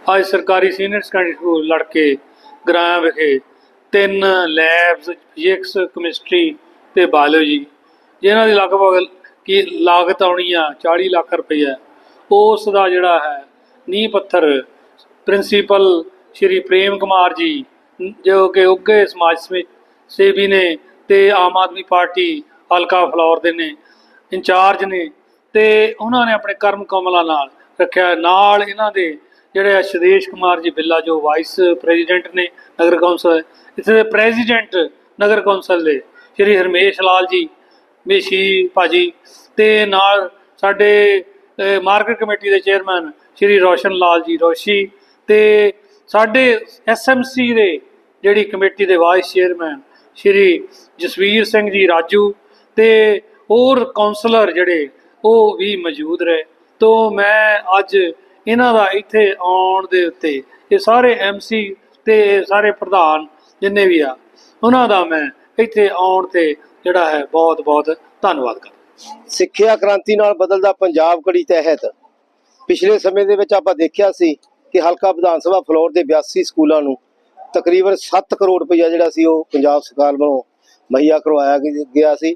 ਅੱਜ ਸਰਕਾਰੀ senior secondary school ਲੜਕੇ ਗ੍ਰਾਮ ਵਿਖੇ ਤਿੰਨ ਲੈਬਸ ਫਿਜ਼ਿਕਸ, ਕੈਮਿਸਟਰੀ ਤੇ ਬਾਇਓਲੋਜੀ, ਜਿਨ੍ਹਾਂ ਦੀ ਲਗਭਗ ਕੀ ਲਾਗਤ ਆਉਣੀ ਆ 40 ਲੱਖ ਰੁਪਈਆ। ਉਸ ਦਾ ਜਿਹੜਾ ਹੈ ਨੀਂਹ ਪੱਥਰ ਪ੍ਰਿੰਸੀਪਲ ਸ਼੍ਰੀ ਪ੍ਰੇਮ ਕੁਮਾਰ ਜੀ, ਜੋ ਕਿ ਉੱਘੇ ਸਮਾਜ ਸਮੇ- ਸੇਵੀ ਨੇ ਤੇ ਆਮ ਆਦਮੀ ਪਾਰਟੀ ਹਲਕਾ ਫਲੌਰ ਦੇ ਨੇ, ਇੰਚਾਰਜ ਨੇ ਤੇ ਉਹਨਾਂ ਨੇ ਆਪਣੇ ਕਰਮ ਕਮਲਾਂ ਨਾਲ ਰੱਖਿਆ। ਨਾਲ ਇਹਨਾਂ ਦੇ ਜਿਹੜੇ ਆ ਸ਼ਦੇਸ਼ ਕੁਮਾਰ ਜੀ ਬਿੱਲਾ, ਜੋ ਵਾਈਸ ਪ੍ਰੈਜ਼ੀਡੈਂਟ ਨੇ ਨਗਰ ਕੌਂਸਲ, ਇੱਥੇ ਦੇ ਪ੍ਰੈਜ਼ੀਡੈਂਟ ਨਗਰ ਕੌਂਸਲ ਦੇ ਸ਼੍ਰੀ ਹਰਮੇਸ਼ ਲਾਲ ਜੀ, ਮੇਸ਼ੀ ਭਾਜੀ ਤੇ ਨਾਲ ਸਾਡੇ ਮਾਰਕੀਟ ਕਮੇਟੀ ਦੇ ਚੇਅਰਮੈਨ ਸ਼੍ਰੀ ਰੋਸ਼ਨ ਲਾਲ ਜੀ, ਰੋਸ਼ੀ ਤੇ ਸਾਡੇ ਐਸਐਮਸੀ ਦੇ ਜਿਹੜੀ ਕਮੇਟੀ ਦੇ ਵਾਈਸ ਚੇਅਰਮੈਨ ਸ਼੍ਰੀ ਜਸਵੀਰ ਸਿੰਘ ਜੀ, ਰਾਜੂ ਤੇ ਹੋਰ ਕਾਉਂਸਲਰ ਜਿਹੜੇ, ਉਹ ਵੀ ਮੌਜੂਦ ਰਹੇ। ਤੋਂ ਮੈਂ ਅੱਜ ਇਹਨਾਂ ਦਾ ਇੱਥੇ ਆਉਣ ਦੇ ਉੱਤੇ ਇਹ ਸਾਰੇ ਐਮਸੀ ਤੇ ਇਹ ਸਾਰੇ ਪ੍ਰਧਾਨ ਜਿੰਨੇ ਵੀ ਆ, ਉਹਨਾਂ ਦਾ ਮੈਂ ਇੱਥੇ ਆਉਣ ਤੇ ਜਿਹੜਾ ਹੈ ਬਹੁਤ ਬਹੁਤ ਧੰਨਵਾਦ ਕਰਦਾ। ਸਿੱਖਿਆ ਕ੍ਰਾਂਤੀ ਨਾਲ ਬਦਲਦਾ ਪੰਜਾਬ ਕੜੀ ਤਹਿਤ। ਪਿਛਲੇ ਸਮੇਂ ਦੇ ਵਿੱਚ ਆਪਾਂ ਦੇਖਿਆ ਸੀ ਕਿ ਹਲਕਾ ਵਿਧਾਨ ਸਭਾ ਫਲੋਰ ਦੇ 82 ਸਕੂਲਾਂ ਨੂੰ ਤਕਰੀਬਨ 7 ਕਰੋੜ ਰੁਪਇਆ ਜਿਹੜਾ ਸੀ ਉਹ ਪੰਜਾਬ ਸਰਕਾਰ ਵੱਲੋਂ ਮੁਹੱਈਆ ਕਰਵਾਇਆ ਗਿਆ- ਗਿਆ ਸੀ।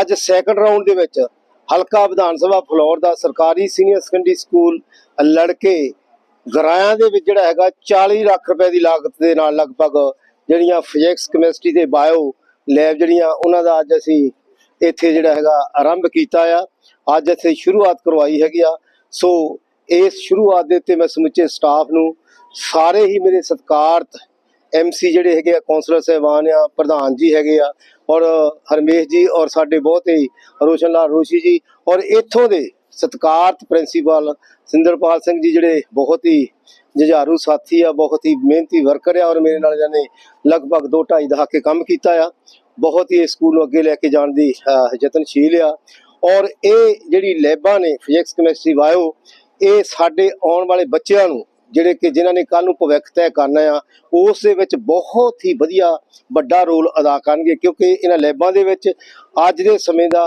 ਅੱਜ ਸੈਕੰਡ ਰਾਉਂਡ ਦੇ ਵਿੱਚ ਹਲਕਾ ਵਿਧਾਨ ਸਭਾ ਫਲੋਰ ਦਾ ਸਰਕਾਰੀ ਸੀਨੀਅਰ ਸੈਕੰਡਰੀ ਸਕੂਲ ਲੜਕੇ ਗਰਾਇਆਂ ਦੇ ਵਿੱਚ ਜਿਹੜਾ ਹੈਗਾ 40 ਲੱਖ ਰੁਪਏ ਦੀ ਲਾਗਤ ਦੇ ਨਾਲ ਲਗਭਗ ਜਿਹੜੀਆਂ ਫਿਜ਼ਿਕਸ, ਕੈਮਿਸਟਰੀ ਤੇ ਬਾਇਓ ਲੈਬ ਜਿਹੜੀਆਂ ਉਹਨਾਂ ਦਾ ਅੱਜ ਅਸੀਂ ਇੱਥੇ ਜਿਹੜਾ ਹੈਗਾ ਆਰੰਭ ਕੀਤਾ ਆ। ਅੱਜ ਇੱਥੇ ਸ਼ੁਰੂਆਤ ਕਰਵਾਈ ਹੈਗੀ ਆ। ਸੋ ਇਸ ਸ਼ੁਰੂਆਤ ਦੇ ਉੱਤੇ ਮੈਂ ਸਮੁੱਚੇ ਸਟਾਫ ਨੂੰ ਸਾਰੇ ਹੀ ਮੇਰੇ ਸਤਿਕਾਰਤ ਐਮਸੀ ਜਿਹੜੇ ਹੈਗੇ ਆ, ਕੌਂਸਲਰ ਸਹਿਬਾਨ ਆ, ਪ੍ਰਧਾਨ ਜੀ ਹੈਗੇ ਆ, ਔਰ ਹਰਮੇਸ਼ ਜੀ ਔਰ ਸਾਡੇ ਬਹੁਤ ਹੀ ਰੋਸ਼ਨ ਲਾਲ ਰੋਸ਼ੀ ਜੀ, ਔਰ ਇੱਥੋਂ ਦੇ ਸਤਿਕਾਰਤ ਪ੍ਰਿੰਸੀਪਲ ਸਿੰਦਰਪਾਲ ਸਿੰਘ ਜੀ ਜਿਹੜੇ ਬਹੁਤ ਹੀ ਜੁਝਾਰੂ ਸਾਥੀ ਆ, ਬਹੁਤ ਹੀ ਮਿਹਨਤੀ ਵਰਕਰ ਆ, ਔਰ ਮੇਰੇ ਨਾਲ ਜਾਨੇ ਲਗਭਗ 2 2.5 ਦਹਾਕੇ ਕੰਮ ਕੀਤਾ ਆ, ਬਹੁਤ ਹੀ ਇਸ ਸਕੂਲ ਨੂੰ ਅੱਗੇ ਲੈ ਕੇ ਜਾਣ ਦੀ ਯਤਨਸ਼ੀਲ ਆ, ਔਰ ਇਹ ਜਿਹੜੀ ਲੈਬਾਂ ਨੇ, ਫਿਜ਼ਿਕਸ, ਕੈਮਿਸਟਰੀ, ਬਾਇਓ, ਇਹ ਸਾਡੇ ਆਉਣ ਵਾਲੇ ਬੱਚਿਆਂ ਨੂੰ ਜਿਹੜੇ ਕਿ ਜਿਨ੍ਹਾਂ ਨੇ ਕੱਲ ਨੂੰ ਭਵਿੱਖ ਤੈਅ ਕਰਨਾ ਆ ਉਸ ਦੇ ਵਿੱਚ ਬਹੁਤ ਹੀ ਵਧੀਆ ਵੱਡਾ ਰੋਲ ਅਦਾ ਕਰਨਗੇ ਕਿਉਂਕਿ ਇਹਨਾਂ ਲੈਬਾਂ ਦੇ ਵਿੱਚ ਅੱਜ ਦੇ ਸਮੇਂ ਦਾ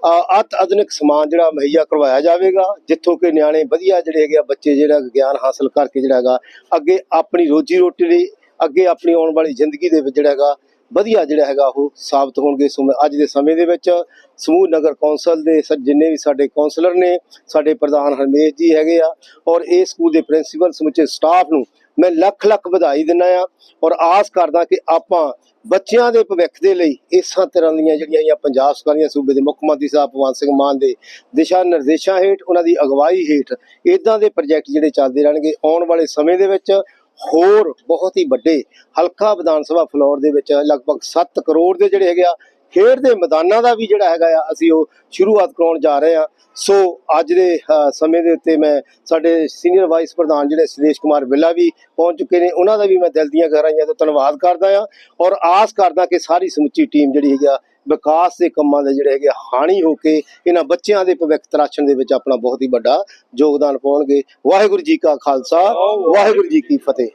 ਅ, ਅਤ ਆਧੁਨਿਕ ਸਮਾਨ ਜਿਹੜਾ ਮੁਹੱਈਆ ਕਰਵਾਇਆ ਜਾਵੇਗਾ ਜਿੱਥੋਂ ਕਿ ਨਿਆਣੇ ਵਧੀਆ ਜਿਹੜੇ ਹੈਗੇ ਆ ਬੱਚੇ ਜਿਹੜਾ ਗਿਆਨ ਹਾਸਲ ਕਰਕੇ ਜਿਹੜਾ ਹੈਗਾ ਅੱਗੇ ਆਪਣੀ ਰੋਜੀ ਰੋਟੀ ਲਈ ਅੱਗੇ ਆਪਣੀ ਆਉਣ ਵਾਲੀ ਜ਼ਿੰਦਗੀ ਦੇ ਵਿੱਚ ਜਿਹੜਾ ਹੈਗਾ ਵਧੀਆ ਜਿਹੜਾ ਹੈਗਾ ਉਹ ਸਾਬਤ ਹੋਣਗੇ ਸੋ ਅੱਜ ਦੇ ਸਮੇਂ ਦੇ ਵਿੱਚ। ਸਮੂਹ ਨਗਰ ਕੌਂਸਲ ਦੇ ਜਿੰਨੇ ਵੀ ਸਾਡੇ ਕੌਂਸਲਰ ਨੇ, ਸਾਡੇ ਪ੍ਰਧਾਨ ਹਰਮੇਸ਼ ਜੀ ਹੈਗੇ ਆ ਔਰ ਇਹ ਸਕੂਲ ਦੇ ਪ੍ਰਿੰਸੀਪਲ ਸਮੁੱਚੇ ਸਟਾਫ ਨੂੰ ਮੈਂ ਲੱਖ ਲੱਖ ਵਧਾਈ ਦਿੰਦਾ ਆ ਔਰ ਆਸ ਕਰਦਾ ਕਿ ਆਪਾਂ ਬੱਚਿਆਂ ਦੇ ਭਵਿੱਖ ਦੇ ਲਈ ਇਸਾਂ ਤਰ੍ਹਾਂ ਦੀਆਂ ਜਿਹੜੀਆਂ ਇਹ ਪੰਜਾਬ ਸਰਕਾਰ ਦੀਆਂ ਸੂਬੇ ਦੇ ਮੁੱਖ ਮੰਤਰੀ ਸਾਹਿਬ ਭਗਵੰਤ ਸਿੰਘ ਮਾਨ ਦੇ ਦਿਸ਼ਾ ਨਿਰਦੇਸ਼ਾਂ ਹੇਠ, ਉਹਨਾਂ ਦੀ ਅਗਵਾਈ ਹੇਠ ਇਦਾਂ ਦੇ ਪ੍ਰੋਜੈਕਟ ਜਿਹੜੇ ਚੱਲਦੇ ਰਹਿਣਗੇ ਆਉਣ ਵਾਲੇ ਸਮੇਂ ਦੇ ਵਿੱਚ। ਹੋਰ ਬਹੁਤ ਹੀ ਵੱਡੇ ਹਲਕਾ ਵਿਧਾਨ ਸਭਾ ਫਲੋਰ ਦੇ ਵਿੱਚ ਲਗਭਗ 7 ਕਰੋੜ ਦੇ ਜਿਹੜੇ ਹੈਗੇ ਆ ਖੇਡ ਦੇ ਮੈਦਾਨਾਂ ਦਾ ਵੀ ਜਿਹੜਾ ਹੈਗਾ ਆ ਅਸੀਂ ਉਹ ਸ਼ੁਰੂਆਤ ਕਰਾਉਣ ਜਾ ਰਹੇ ਆ ਸੋ ਅੱਜ ਦੇ ਸਮੇਂ ਦੇ ਉੱਤੇ ਮੈਂ ਸਾਡੇ ਸੀਨੀਅਰ ਵਾਈਸ ਪ੍ਰਧਾਨ ਜਿਹੜੇ ਸੁਦੇਸ਼ ਕੁਮਾਰ ਬਿੱਲਾ ਵੀ ਪਹੁੰਚ ਚੁੱਕੇ ਨੇ ਉਹਨਾਂ ਦਾ ਵੀ ਮੈਂ ਦਿਲ ਦੀਆਂ ਗਹਿਰਾਈਆਂ ਤੋਂ ਧੰਨਵਾਦ ਕਰਦਾ ਆ ਔਰ ਆਸ ਕਰਦਾ ਕਿ ਸਾਰੀ ਸਮੁੱਚੀ ਟੀਮ ਜਿਹੜੀ ਹੈਗੀ ਆ ਵਿਕਾਸ ਦੇ ਕੰਮਾਂ ਦੇ ਜਿਹੜੇ ਹੈਗੇ ਹਾਣੀ ਹੋ ਕੇ ਇਹਨਾਂ ਬੱਚਿਆਂ ਦੇ ਭਵਿੱਖ ਤਰਾਸ਼ਣ ਦੇ ਵਿੱਚ ਆਪਣਾ ਬਹੁਤ ਹੀ ਵੱਡਾ ਯੋਗਦਾਨ ਪਾਉਣਗੇ। ਵਾਹਿਗੁਰੂ ਜੀ ਕਾ ਖਾਲਸਾ ਵਾਹਿਗੁਰੂ ਜੀ ਕੀ ਫਤਿਹ।